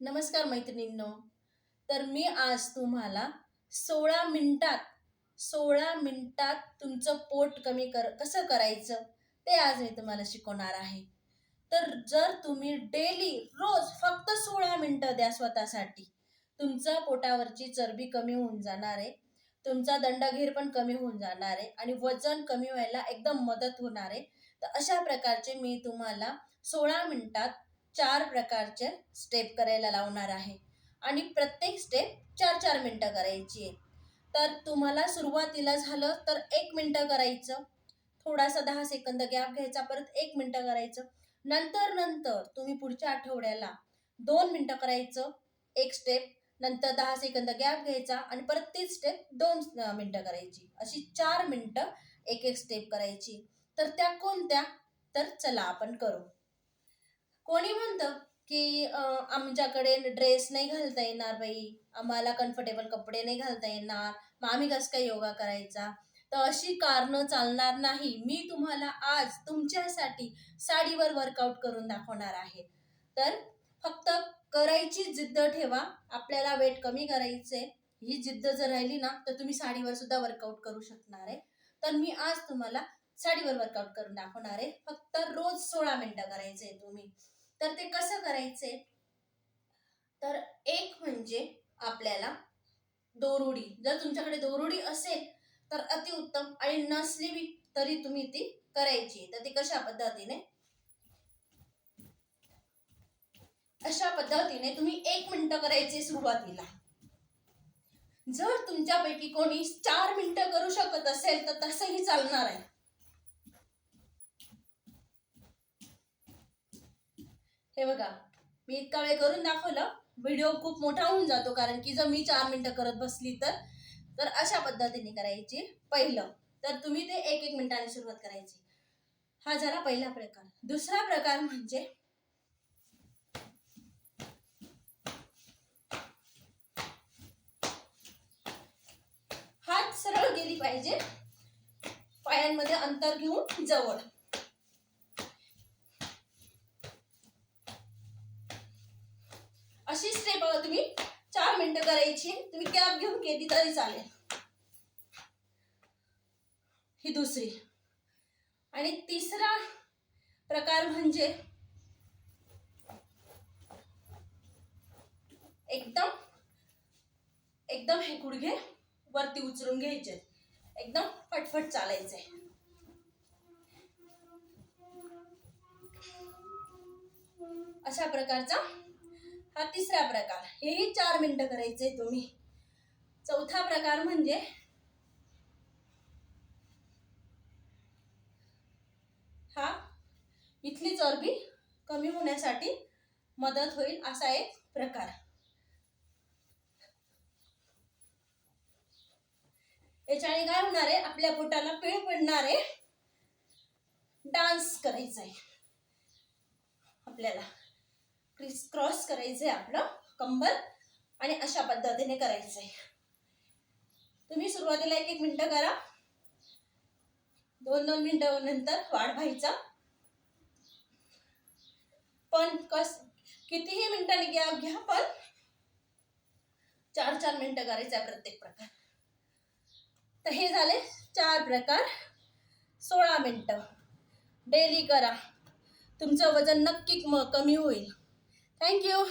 नमस्कार मैत्रिणींनो. तर मी आज तुम्हाला सोळा मिनिटात सोळा मिनिटात तुमचं पोट कमी कर कसं करायचं ते आज मी तुम्हाला शिकवणार आहे. तर जर तुम्ही डेली रोज फक्त सोळा मिनटं द्या स्वतःसाठी तुमचा पोटावरची चरबी कमी होऊन जाणार आहे तुमचा दंडघेर पण कमी होऊन जाणार आहे आणि वजन कमी व्हायला एकदम मदत होणार आहे तर अशा प्रकारचे मी तुम्हाला सोळा मिनिटात चार प्रकारचे स्टेप करायला लावणार आहे. आणि प्रत्येक स्टेप चार चार मिनटं करायची आहे. तर तुम्हाला सुरुवातीला झालं तर एक मिनटं करायचं. थोडासा दहा सेकंद गॅप घ्यायचा परत एक मिनटं करायचं. नंतर नंतर तुम्ही पुढच्या आठवड्याला दोन मिनटं करायचं एक स्टेप नंतर दहा सेकंद गॅप घ्यायचा आणि परत तीच स्टेप दोन मिनटं करायची. अशी चार मिनटं एक एक स्टेप करायची. तर त्या कोणत्या? तर चला आपण करू. कोणी म्हणतं की आमच्याकडे ड्रेस नाही घालता येणार बाई. आम्हाला कम्फर्टेबल कपडे नाही घालता येणार. मग आम्ही कसं काय योगा करायचा? तर अशी कारणं चालणार नाही. मी तुम्हाला आज तुमच्यासाठी साडीवर वर्कआउट करून दाखवणार आहे. तर फक्त करायची जिद्द ठेवा. आपल्याला वेट कमी करायचे. ही जिद्द जर राहिली ना तर तुम्ही साडीवर सुद्धा वर्कआउट करू शकणार आहे. तर मी आज तुम्हाला साडीवर वर्कआउट करून दाखवणार आहे. फक्त रोज सोळा मिनटं करायचे तुम्ही. तर ते कसं करायचे? तर एक म्हणजे आपल्याला दोरुडी. जर तुमच्याकडे दोरुडी असेल तर अतिउत्तम आणि नसली बी तरी तुम्ही ती करायची. तर ती कशा पद्धतीने? अशा पद्धतीने तुम्ही एक मिनिट करायचे सुरुवातीला. जर तुमच्यापैकी कोणी चार मिनिटं करू शकत असेल तर तसंही चालणार आहे. हे बघा मी इतका वेळ करून दाखवलं व्हिडिओ खूप मोठा होऊन जातो कारण की जर मी चार मिनिटं करत बसली तर तर अशा पद्धतीने करायची पहिलं. तर तुम्ही ते एक एक मिनिटाने सुरुवात करायची. हा झाला पहिला प्रकार. दुसरा प्रकार म्हणजे हात सरळ गेली पाहिजे पायांमध्ये अंतर घेऊन जवळ अशी स्टेप तुम्ही चार मिनिटं करायची. तुम्ही कॅब घेऊन केली तरी चालेल. ही दुसरी. आणि तिसरा प्रकार म्हणजे एकदम एकदम हे गुडघे वरती उचलून घ्यायचे. एकदम फटफट चालायचे. अशा प्रकारचा तिसरा प्रकार. हेही चार मिनटं करायचे तुम्ही. चौथा प्रकार म्हणजे हा इथली चरबी कमी होण्यासाठी मदत होईल असा एक प्रकार. याच्याने काय होणार आहे? आपल्या पोटाला पीळ पडणार आहे. डान्स करायचा आहे आपल्याला. क्रिस क्रॉस करायचं आहे आपलं कंबर आणि अशा पद्धतीने करायचं आहे तुम्ही सुरुवातीला एक एक मिनटं करा. दोन दोन मिनटं नंतर वाढवायचा पण कस कितीही मिनिटांनी गॅप घ्या पण चार चार मिनिटं करायचं आहे प्रत्येक प्रकार. तर हे झाले चार प्रकार. सोळा मिनटं. डेली करा. तुमचं वजन नक्की म कमी होईल. Thank you.